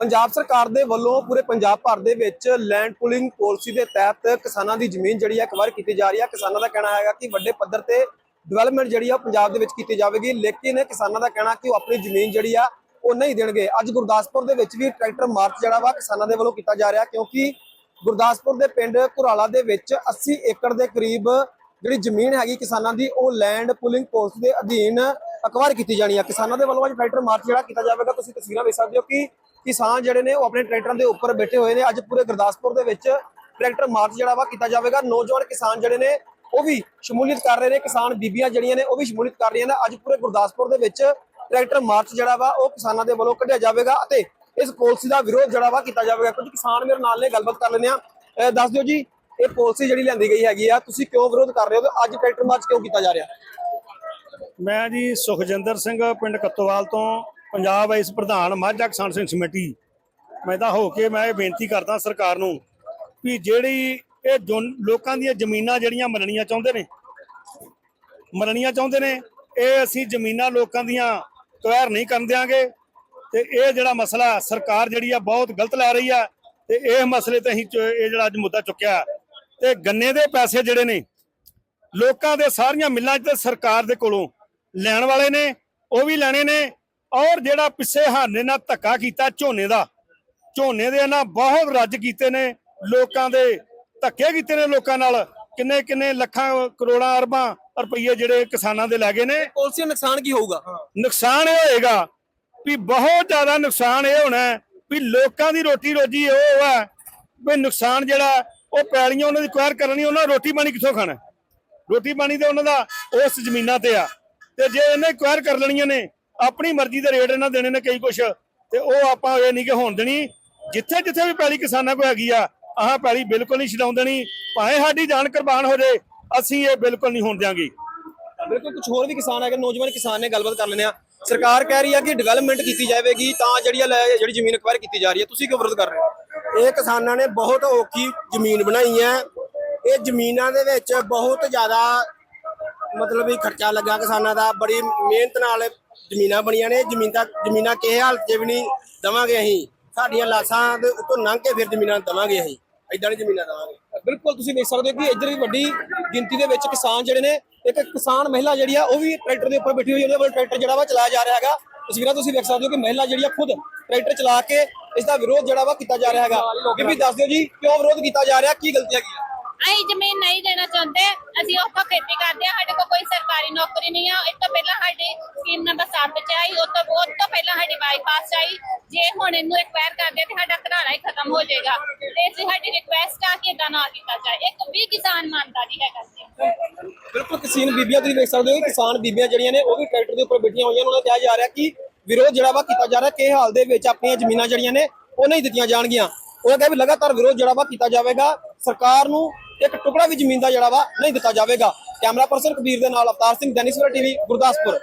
ਪੰਜਾਬ ਸਰਕਾਰ ਦੇ ਵੱਲੋਂ ਪੂਰੇ ਪੰਜਾਬ ਭਰ ਦੇ ਵਿੱਚ ਲੈਂਡ ਪੂਲਿੰਗ ਪਾਲਿਸੀ ਦੇ ਤਹਿਤ ਕਿਸਾਨਾਂ ਦੀ ਜ਼ਮੀਨ ਜਿਹੜੀ ਹੈ ਕਵਰ ਕੀਤੀ ਜਾ ਰਹੀ ਹੈ। ਕਿਸਾਨਾਂ ਦਾ ਕਹਿਣਾ ਹੈਗਾ ਕਿ ਵੱਡੇ ਪੱਧਰ ਤੇ ਡਿਵੈਲਪਮੈਂਟ ਜਿਹੜੀ ਆ ਪੰਜਾਬ ਦੇ ਵਿੱਚ ਕੀਤੀ ਜਾਵੇਗੀ। ਲੇਕਿਨ ਕਿਸਾਨਾਂ ਦਾ ਕਹਿਣਾ ਕਿ ਉਹ ਆਪਣੀ ਜ਼ਮੀਨ ਜਿਹੜੀ ਆ ਉਹ ਨਹੀਂ ਦੇਣਗੇ। ਅੱਜ ਗੁਰਦਾਸਪੁਰ ਦੇ ਵਿੱਚ ਵੀ ਟਰੈਕਟਰ ਮਾਰਚ ਜਿਹੜਾ ਵਾ ਕਿਸਾਨਾਂ ਦੇ ਵੱਲੋਂ ਕੀਤਾ ਜਾ ਰਿਹਾ ਕਿਉਂਕਿ ਗੁਰਦਾਸਪੁਰ ਦੇ ਪਿੰਡ ਘੁਰਾਲਾ ਦੇ ਵਿੱਚ 80 ਏਕੜ ਦੇ ਕਰੀਬ ਜਿਹੜੀ ਜ਼ਮੀਨ ਹੈਗੀ ਕਿਸਾਨਾਂ ਦੀ, ਉਹ ਲੈਂਡ ਪੁਲਿੰਗ ਪਾਲਿਸੀ ਦੇ ਅਧੀਨ ਅਕਵਾਇਰ ਕੀਤੀ ਜਾਣੀ ਹੈ ਕਿਸਾਨਾਂ ਦੇ ਵੱਲੋਂ ਅੱਜ ਟਰੈਕਟਰ ਮਾਰਚ ਜਿਹੜਾ ਕੀਤਾ ਜਾਵੇਗਾ, ਤੁਸੀਂ ਤਸਵੀਰਾਂ ਵੇਖ ਸਕਦੇ ਹੋ ਕਿ ਕਿਸਾਨ ਜਿਹੜੇ ਨੇ, ਉਹ ਆਪਣੇ ਟਰੈਕਟਰਾਂ ਦੇ ਉੱਪਰ ਬੈਠੇ ਹੋਏ ਨੇ। ਅੱਜ ਪੂਰੇ ਗੁਰਦਾਸਪੁਰ ਦੇ ਵਿੱਚ ਟਰੈਕਟਰ ਮਾਰਚ ਜਿਹੜਾ ਵਾ ਕੀਤਾ ਜਾਵੇਗਾ। ਨੌਜਵਾਨ ਕਿਸਾਨ ਜਿਹੜੇ ਨੇ, ਉਹ ਵੀ ਸ਼ਮੂਲੀਅਤ ਕਰ ਰਹੇ ਨੇ। ਕਿਸਾਨ ਬੀਬੀਆਂ ਜਿਹੜੀਆਂ ਨੇ, ਉਹ ਵੀ ਸ਼ਮੂਲੀਅਤ ਕਰ ਰਹੀਆਂ ਨੇ। ਅੱਜ ਪੂਰੇ ਗੁਰਦਾਸਪੁਰ ਦੇ ਵਿੱਚ ਟਰੈਕਟਰ ਮਾਰਚ ਜਿਹੜਾ ਵਾ, ਉਹ ਕਿਸਾਨਾਂ ਦੇ ਵੱਲੋਂ ਕੱਢਿਆ ਜਾਵੇਗਾ ਅਤੇ ਇਸ ਪਾਲਿਸੀ ਦਾ ਵਿਰੋਧ ਜਿਹੜਾ ਵਾ ਕੀਤਾ ਜਾਵੇਗਾ। ਕੁਝ ਕਿਸਾਨ ਮੇਰੇ ਨਾਲ ਨੇ, ਗੱਲਬਾਤ ਕਰ ਲੈਂਦੇ ਆ ਦੱਸ ਦਿਓ ਜੀ ਇਹ ਪਾਲਿਸੀ ਜਿਹੜੀ ਲਿਆਂਦੀ ਗਈ ਹੈਗੀ ਆ, ਤੁਸੀਂ ਕਿਉਂ ਵਿਰੋਧ ਕਰ ਰਹੇ ਹੋ ਤੇ ਅੱਜ ਟਰੈਕਟਰ ਮਾਰਚ ਕਿਉਂ ਕੀਤਾ ਜਾ ਰਿਹਾ? ਮੈਂ ਜੀ ਸੁਖਜਿੰਦਰ ਸਿੰਘ, ਪਿੰਡ ਕੱਤੋਵਾਲ ਤੋਂ ਪੰਜਾਬ ਵਾਈਸ ਪ੍ਰਧਾਨ ਮਾਝਾ ਕਿਸਾਨ ਸਿੰਘ ਕਮੇਟੀ ਮੈਂ ਤਾਂ ਹੋ ਕੇ ਮੈਂ ਇਹ ਬੇਨਤੀ ਕਰਦਾ ਸਰਕਾਰ ਨੂੰ ਵੀ ਜਿਹੜੀ ਇਹ ਜੋ ਲੋਕਾਂ ਦੀਆਂ ਜ਼ਮੀਨਾਂ ਜਿਹੜੀਆਂ ਮਲਣੀਆਂ ਚਾਹੁੰਦੇ ਨੇ ਮਲਣੀਆਂ ਚਾਹੁੰਦੇ ਨੇ, ਇਹ ਅਸੀਂ ਜ਼ਮੀਨਾਂ ਲੋਕਾਂ ਦੀਆਂ ਤਵੈਰ ਨਹੀਂ ਕਰਨ ਦਿਆਂਗੇ ਤੇ ਇਹ ਜਿਹੜਾ ਮਸਲਾ ਸਰਕਾਰ ਜਿਹੜੀ ਆ ਬਹੁਤ ਗਲਤ ਲੈ ਰਹੀ ਆ ਤੇ ਇਹ ਮਸਲੇ ਤੇ ਅਸੀਂ ਇਹ ਜਿਹੜਾ ਅੱਜ ਮੁੱਦਾ ਚੁੱਕਿਆ। ਤੇ ਗੰਨੇ ਦੇ ਪੈਸੇ ਜਿਹੜੇ ਨੇ ਲੋਕਾਂ ਦੇ ਸਾਰੀਆਂ ਮਿੱਲਾਂ 'ਚ ਤੇ ਸਰਕਾਰ ਦੇ ਕੋਲੋਂ ਲੈਣ ਵਾਲੇ ਨੇ ਉਹ ਵੀ ਲੈਣੇ ਨੇ ਔਰ ਜਿਹੜਾ ਪਿੱਛੇ ਹਾਨੇ ਨਾਲ ਧੱਕਾ ਕੀਤਾ ਝੋਨੇ ਦਾ ਝੋਨੇ ਦੇ ਇਹਨਾਂ ਬਹੁਤ ਰੱਜ ਕੀਤੇ ਨੇ ਲੋਕਾਂ ਦੇ ਧੱਕੇ ਕੀਤੇ ਨੇ ਲੋਕਾਂ ਨਾਲ ਕਿੰਨੇ ਕਿੰਨੇ ਲੱਖਾਂ ਕਰੋੜਾਂ ਅਰਬਾਂ ਰੁਪਈਏ ਜਿਹੜੇ ਕਿਸਾਨਾਂ ਦੇ ਲੈ ਗਏ ਨੇ। ਪਾਲਿਸੀ ਦਾ ਨੁਕਸਾਨ ਕੀ ਹੋਊਗਾ? ਨੁਕਸਾਨ ਇਹ ਹੋਏਗਾ ਵੀ ਬਹੁਤ ਜ਼ਿਆਦਾ ਨੁਕਸਾਨ ਇਹ ਹੋਣਾ ਵੀ ਲੋਕਾਂ ਦੀ ਰੋਟੀ ਰੋਜੀ ਉਹ ਹੈ ਵੀ ਨੁਕਸਾਨ ਜਿਹੜਾ ਉਹ ਪੈਲੀਆਂ ਉਹਨਾਂ ਦੀ ਕੁਆਰ ਕਰਨੀ, ਉਹਨਾਂ ਰੋਟੀ ਪਾਣੀ ਕਿੱਥੋਂ ਖਾਣਾ? ਰੋਟੀ ਪਾਣੀ ਤੇ ਉਹਨਾਂ ਦਾ ਉਸ ਜ਼ਮੀਨਾਂ ਤੇ ਆ। ਤੇ ਜੇ ਇਹਨੇ ਕੁਆਰ ਕਰ ਲੈਣੀਆਂ ਨੇ, ਆਪਣੀ ਮਰਜ਼ੀ ਦੇ ਰੇਟ ਇਹਨਾਂ ਦੇਣੇ ਨੇ ਕਈ ਕੁਛ। ਤੇ ਉਹ ਆਪਾਂ ਇਹ ਨਹੀਂ ਕਿ ਹੋਣ ਦੇਣੀ। ਜਿੱਥੇ ਜਿੱਥੇ ਵੀ ਪੈਲੀ ਕਿਸਾਨਾਂ ਕੋਲ ਹੈਗੀ ਆ, ਆਹ ਪੈਲੀ ਬਿਲਕੁਲ ਨਹੀਂ ਛਡਾਉਣ ਦੇਣੀ। ਭਾਵੇਂ ਸਾਡੀ ਜਾਨ ਕੁਰਬਾਨ ਹੋ ਜੇ, ਅਸੀਂ ਇਹ ਬਿਲਕੁਲ ਨਹੀਂ ਹੋਣ ਦਿਆਂਗੇ। ਬਿਲਕੁਲ ਕੁਝ ਹੋਰ ਵੀ ਕਿਸਾਨ ਹੈਗੇ, ਨੌਜਵਾਨ ਕਿਸਾਨ ਨੇ ਗੱਲਬਾਤ ਕਰ ਲੈਂਦੇ ਆ। ਸਰਕਾਰ ਕਹਿ ਰਹੀ ਆ ਕਿ ਡਿਵੈਲਪਮੈਂਟ ਕੀਤੀ ਜਾਵੇਗੀ, ਤਾਂ ਜਿਹੜੀ ਆ ਲੈ- ਜਿਹੜੀ ਜ਼ਮੀਨ ਅਕਵਾਇਰ ਕੀਤੀ ਜਾ ਰਹੀ ਹੈ ਤੁਸੀਂ ਕਿਉਂ ਵਿਰੋਧ ਕਰ ਰਹੇ ਹੋ? ਇਹ ਕਿਸਾਨਾਂ ਨੇ ਬਹੁਤ ਔਖੀ ਜ਼ਮੀਨ ਬਣਾਈ ਹੈ। ਇਹ ਜ਼ਮੀਨਾਂ ਦੇ ਵਿੱਚ ਬਹੁਤ ਜ਼ਿਆਦਾ ਮਤਲਬ ਵੀ ਖਰਚਾ ਲੱਗਾ ਕਿਸਾਨਾਂ ਦਾ। ਬੜੀ ਮਿਹਨਤ ਨਾਲ ਜ਼ਮੀਨਾਂ ਬਣੀਆਂ ਨੇ। ਜ਼ਮੀਨਾਂ ਜ਼ਮੀਨਾਂ ਕਿਸੇ ਹਾਲਤ 'ਚ ਵੀ ਨਹੀਂ ਦਵਾਂਗੇ ਅਸੀਂ। ਸਾਡੀਆਂ ਲਾਸਾਂ ਦੇ ਉੱਤੋਂ ਲੰਘ ਕੇ ਫਿਰ ਜ਼ਮੀਨਾਂ ਦਵਾਂਗੇ ਅਸੀਂ। ਇਦਾਂ ਦੀ ਜ਼ਮੀਨਾਂ ਦਵਾਂਗੇ। ਬਿਲਕੁਲ ਤੁਸੀਂ ਦੇਖ ਸਕਦੇ ਹੋ ਕਿ ਇੱਧਰ ਵੀ ਵੱਡੀ ਗਿਣਤੀ ਦੇ ਵਿੱਚ ਕਿਸਾਨ ਜਿਹੜੇ ਨੇ, ਇੱਕ ਕਿਸਾਨ ਮਹਿਲਾ ਜਿਹੜੀ ਆ, ਉਹ ਵੀ ਟਰੈਕਟਰ ਦੇ ਉੱਪਰ ਬੈਠੀ ਹੋਈ ਹੈ ਉਹਦੇ ਵੱਲ ਟਰੈਕਟਰ ਜਿਹੜਾ ਵਾ ਚਲਾਇਆ ਜਾ ਰਿਹਾ ਹੈਗਾ। ਤਸਵੀਰਾਂ ਤੁਸੀਂ ਵੇਖ ਸਕਦੇ ਹੋ ਕਿ ਮਹਿਲਾ ਜਿਹੜੀ ਆ ਖੁਦ ਟਰੈਕਟਰ ਚਲਾ ਕੇ ਇਸ ਦਾ ਵਿਰੋਧ ਜਿਹੜਾ ਵਾ ਕੀਤਾ ਜਾ ਰਿਹਾ ਹੈਗਾ। ਬੀਬੀ ਦੱਸ ਦਿਓ ਜੀ ਕਿਉਂ ਵਿਰੋਧ ਕੀਤਾ ਜਾ ਰਿਹਾ? ਕੀ ਗਲਤੀ ਹੈਗੀ ਆ ਅਸੀਂ ਜ਼ਮੀਨ ਨਹੀਂ ਦੇਣਾ ਚਾਹੁੰਦੇ। ਅਸੀਂ ਉੱਥੋਂ ਖੇਤੀ ਕਰਦੇ ਹਾਂ। ਸਾਡੇ ਕੋਲ ਕੋਈ ਸਰਕਾਰੀ ਨੌਕਰੀ ਨਹੀਂ ਆ। ਇਸ ਤੋਂ ਪਹਿਲਾਂ ਸਾਡੀ ਸਕੀਮ ਨੰਬਰ 7 ਚ ਆਈ ਉਸ ਤੋਂ ਬਹੁਤ ਤੋਂ ਪਹਿਲਾਂ ਸਾਡੀ ਬਾਈਪਾਸ ਆਈ। ਜੇ ਹੁਣ ਇਹਨੂੰ ਐਕਵਾਇਰ ਕਰਦੇ ਤੇ ਸਾਡਾ ਘਰਾਣਾ ਹੀ ਖਤਮ ਹੋ ਜਾਏਗਾ। ਤੇ ਅਸੀਂ ਸਾਡੀ ਰਿਕੁਐਸਟ ਆ ਕਿ ਇਦਾਂ ਨਾ ਕੀਤਾ ਜਾਏ। ਇੱਕ ਵੀ ਕਿਸਾਨ ਮੰਨਦਾ ਨਹੀਂ ਹੈਗਾ ਬਿਲਕੁਲ ਕਿਸਾਨ ਬੀਬੀਆਂ ਤੁਸੀਂ ਵੇਖ ਸਕਦੇ ਹੋ ਕਿਸਾਨ ਬੀਬੀਆਂ ਜਿਹੜੀਆਂ ਨੇ ਉਹ ਵੀ ਟਰੈਕਟਰ ਦੇ ਉੱਪਰ ਬੈਠੀਆਂ ਹੋਈਆਂ ਨੇ। ਉਹਨਾਂ ਨੂੰ ਕਿਹਾ ਜਾ ਰਿਹਾ ਕਿ ਵਿਰੋਧ ਜਿਹੜਾ ਵਾ ਕੀਤਾ ਜਾ ਰਿਹਾ, ਕਿ ਹਾਲ ਦੇ ਵਿੱਚ ਆਪਣੀਆਂ ਜ਼ਮੀਨਾਂ ਜਿਹੜੀਆਂ ਨੇ, ਉਹ ਨਹੀਂ ਦਿੱਤੀਆਂ ਜਾਣਗੀਆਂ। ਉਹਨਾਂ ਕਿਹਾ ਵੀ ਲਗਾਤਾਰ ਵਿਰੋਧ ਜਿਹੜਾ ਵਾ ਕੀਤਾ ਜਾਵੇਗਾ, ਸਰਕਾਰ ਨੂੰ ਇੱਕ ਟੁਕੜਾ ਵੀ ਜ਼ਮੀਨ ਦਾ ਜਿਹੜਾ ਵਾ ਨਹੀਂ ਦਿੱਤਾ ਜਾਵੇਗਾ। ਕੈਮਰਾ ਪਰਸਨ ਕਬੀਰ ਦੇ ਨਾਲ ਅਵਤਾਰ ਸਿੰਘ ਦੈਨਿਸਵਰ ਟੀਵੀ, ਗੁਰਦਾਸਪੁਰ।